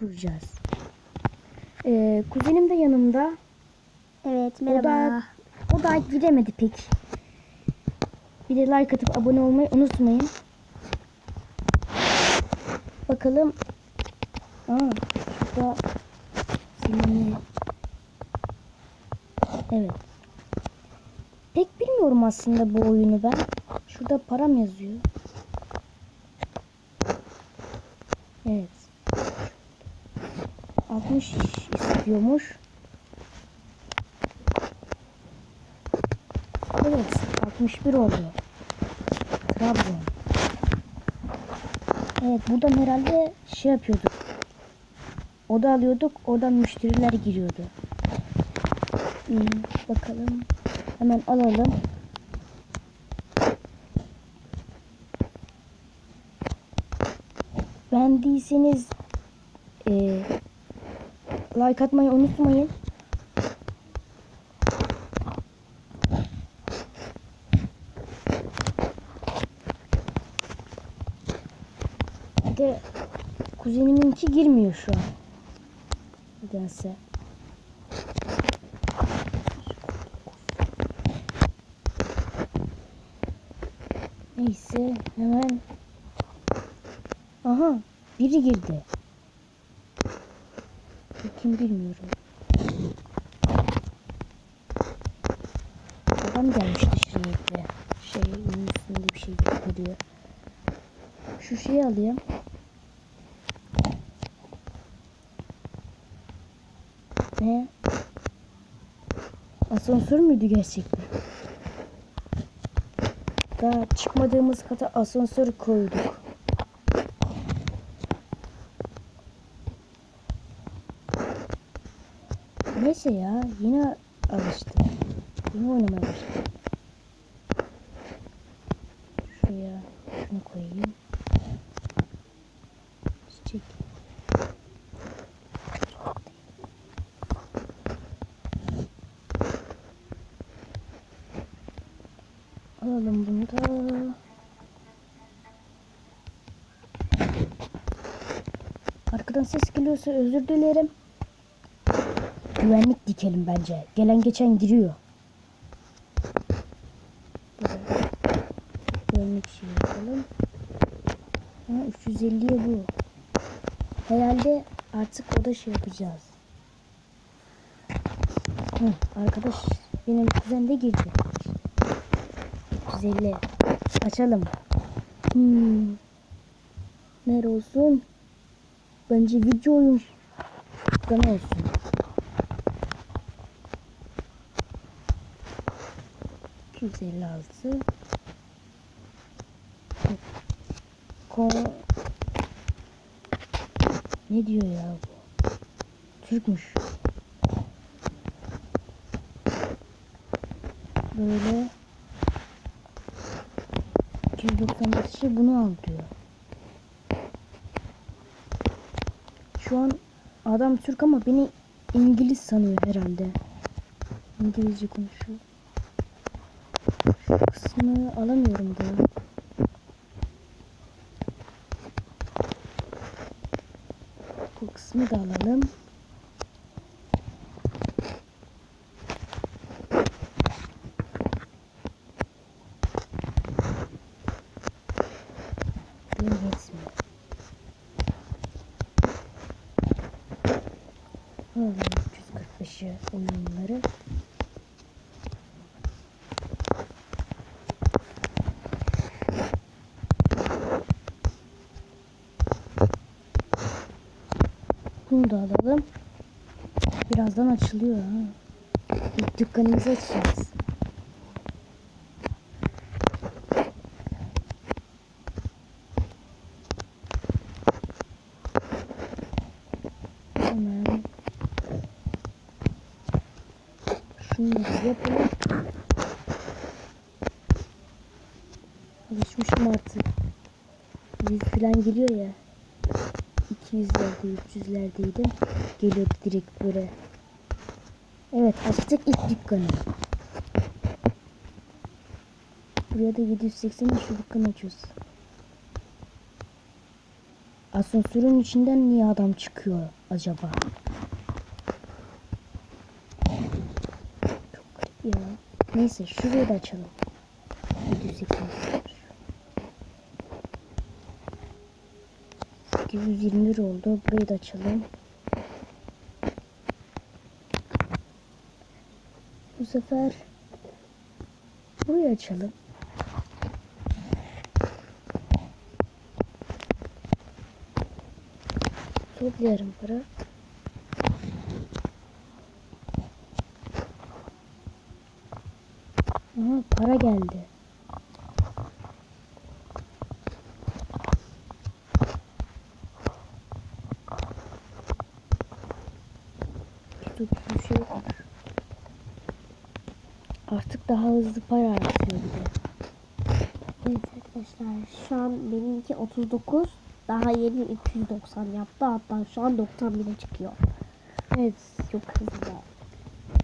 kuracağız. Ee, kuzenim de yanımda. Evet O merhaba. da, o da giremedi pek. Bir de like atıp abone olmayı unutmayın. Bakalım. Aa, şurada seninle. Evet. Pek bilmiyorum aslında bu oyunu ben. Şurada param yazıyor. Evet. 60 istiyormuş. Evet, 61 oldu. Trabzon. Evet, buradan herhalde şey yapıyorduk. Oda alıyorduk, oradan müşteriler giriyordu. Hmm, bakalım. Hemen alalım. Beğendiyseniz eee like atmayı unutmayın. Bir de kuzeniminki girmiyor şu an. Nedense. Neyse hemen. Aha biri girdi. Kim bilmiyorum. Adam gelmiş dışarıya. Şey onun üstünde bir şey gösteriyor. Şu şeyi alayım. Ne? Asansör müydü gerçekten? Daha çıkmadığımız kata asansör koyduk. Neyse ya yine alıştım. Yine oynamaya başladım. Şuraya şunu koyayım. Çiçek. Alalım bunu da. Arkadan ses geliyorsa özür dilerim. Güvenlik dikelim bence. Gelen geçen giriyor. Güvenlik şey yapalım. Ha, 350'ye bu. Herhalde artık o da şey yapacağız. Hı, arkadaş benim kuzen de girdi. 350. Açalım. Hmm. Nere olsun? Bence video oyun. Kanal olsun. İki yüz elli altı. Ko ne diyor ya bu? Türkmüş. Böyle 295 şey bunu al. Şu an adam Türk ama beni İngiliz sanıyor herhalde. İngilizce konuşuyor. Kısmı alamıyorum da. Bu kısmı da alalım. Alalım 345'i oyunları. Bunu da alalım. Birazdan açılıyor ha. İlk dükkanımızı açacağız. Hemen şunları yapalım. Alışmışım artık. Yüz falan geliyor ya. 200'lerde 300'lerdeydim. Geliyordu direkt böyle. Evet açtık ilk dükkanı. Buraya da 780 şu dükkanı açıyoruz. Asansörün içinden niye adam çıkıyor acaba? Çok garip ya. Neyse şurayı da açalım. 708. 821 oldu. Burayı da açalım. Bu sefer burayı açalım. Toplayalım para. Aha para geldi. Dur, bir şey yok. Artık daha hızlı para artıyor bir de. Evet arkadaşlar şu an benimki 39 daha yeni 290 yaptı hatta şu an 90 bile çıkıyor. Evet. Çok hızlı.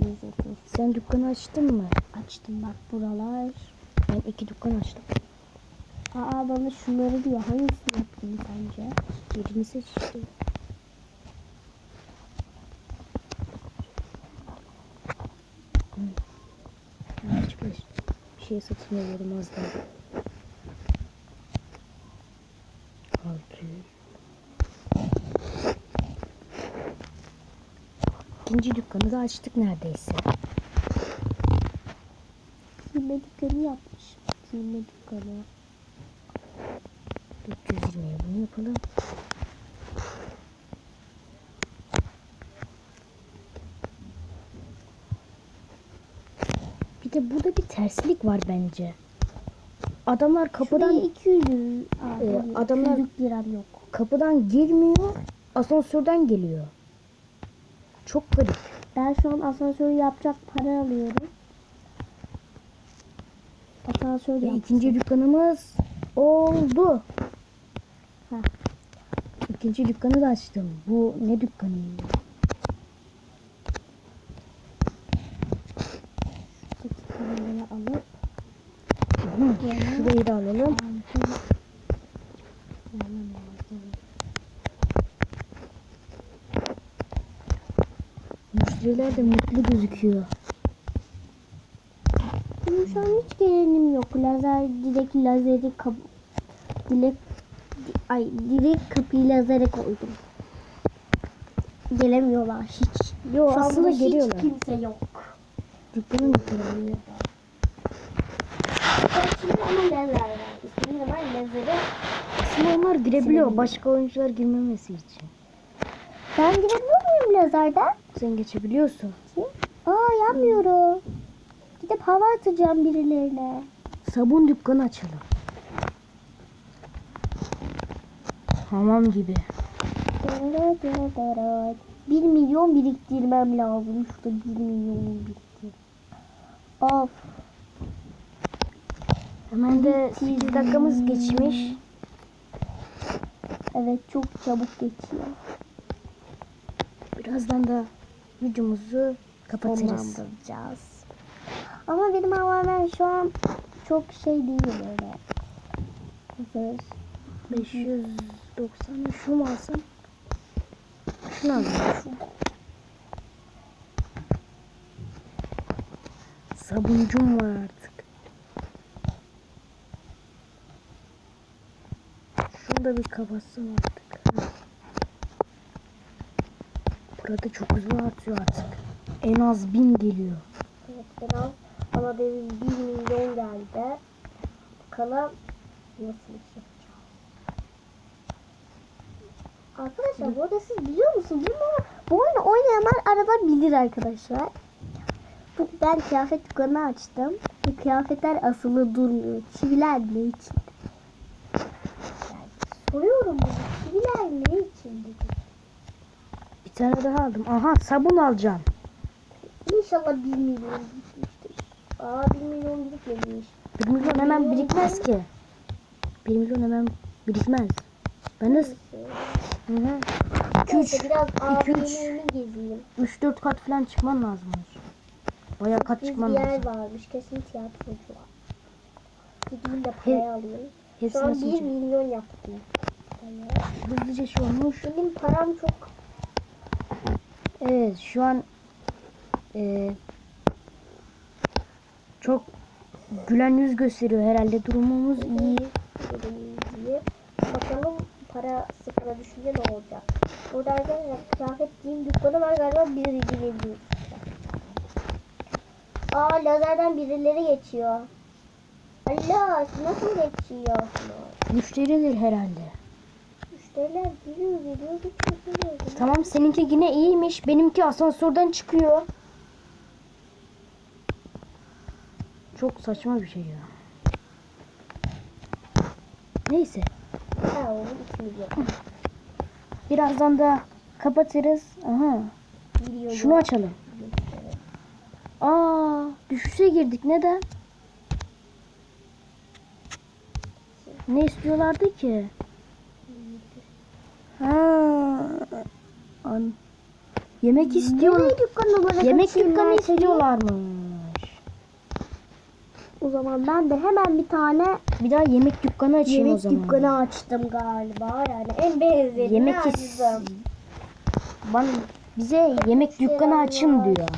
130. Sen dükkanı açtın mı? Açtım bak buralar. Ben iki dükkan açtım. Aa bana şunları diyor hangisini yapayım sence? Birini seç işte. Hiç bir bir şey satın alıyorum az daha. Altı yüz. İkinci dükkanı da açtık neredeyse. Giyme dükkanı yapmış. Giyme dükkanı. 420'ye bunu yapalım. De burada bir terslik var bence. Adamlar kapıdan Şuraya 200 Aa, Ee, adamlar- 200 liram yok. kapıdan girmiyor, asansörden geliyor. Çok garip. Ben şu an asansörü yapacak para alıyorum. Asansör Ve yap. ikinci dükkanımız oldu. Heh. İkinci dükkanı da açtım. Bu ne dükkanı? Şurayı da alalım. Müşteriler de mutlu gözüküyor. Benim şu an hiç gelenim yok. Lazer direkt lazeri kap direkt ay direkt kapıyı lazere koydum. Gelemiyorlar hiç. Yo Şu aslında anda geliyorlar. Hiç kimse yok. Dükkanı mı? Şimdi ama lazer var. Aslında onlar girebiliyor. Başka oyuncular girmemesi için. ben girebiliyor muyum lazerden? Sen geçebiliyorsun. Aa yapmıyorum. Gidip hava atacağım birilerine. Sabun dükkanı açalım. Hamam gibi. 1 milyon biriktirmem lazım. Şurada 1 milyon biriktir. Of. Hemen de 8 dakikamız geçmiş. Evet çok çabuk geçiyor. Birazdan da videomuzu kapatırız. Ama benim havamen şu an çok şey değil böyle. Hazır. 590 şu mu alsam? Şunu alayım. Sabuncum var artık. Şunu da bir kapatsam artık. Burada çok hızlı artıyor artık. En az bin geliyor. Evet biraz ama benim 1 milyon geldi. Bakalım nasıl iş yapacağız. Arkadaşlar bu arada siz biliyor musunuz? Bunu, bu oyunu oynayanlar arada bilir arkadaşlar. Bu, ben kıyafet dükkanı açtım. Ve kıyafetler asılı durmuyor. Çiviler ne için? Soruyorum bunu. Çiviler ne için dedi. Bir tane daha aldım. Aha sabun alacağım. İnşallah 1 milyon gitmiştir. Aa 1 milyon gitmemiş. 1 milyon hemen birikmez ki. 1 milyon hemen birikmez. Ben de Hı hı. 2 3 Neyse biraz 2 3 AVM'ni gezeyim. 3 4 kat falan çıkman lazım. Bayağı kat Bir çıkman yer lazım. varmış. Kesin tiyatrocu var. Gideyim de parayı alayım. Şu Hepsini an 1 sileceğim. milyon yaptım. Hızlıca şu olmuş. Benim param çok. Evet şu an e, çok gülen yüz gösteriyor herhalde durumumuz iyi. İyi. Bakalım para sıfıra düşünce ne olacak? Burada arkadaşlar kıyafet giyim dükkanı var galiba biri girebiliyor. Aa lazerden birileri geçiyor. Allah nasıl geçiyor? Müşteridir herhalde. Müşteriler giriyor geliyor geçiyor. Tamam seninki yine iyiymiş. Benimki asansörden çıkıyor. Çok saçma bir şey ya. Neyse. Birazdan da kapatırız. Aha. Giriyor. Şunu açalım. Aa, düşüşe girdik. Neden? Ne istiyorlardı ki? Ha. An. Yemek istiyor. Yemek dükkanı Yemek dükkanı ben istiyorlarmış. O zaman ben de hemen bir tane Bir daha yemek dükkanı açayım o yemek zaman. dükkanı açtım galiba. Yani en benzerini Yemek açtım. Bana bize yemek dükkanı açın diyor.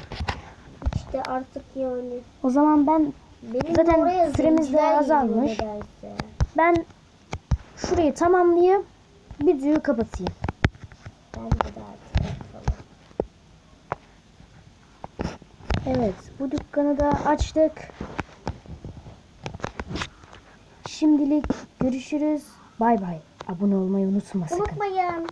İşte artık yani. O zaman ben Benim Zaten süremiz de azalmış. nedense. Ben şurayı tamamlayıp videoyu kapatayım. Evet, bu dükkanı da açtık. Şimdilik görüşürüz. Bay bay. Abone olmayı unutma sakın. Unutmayın.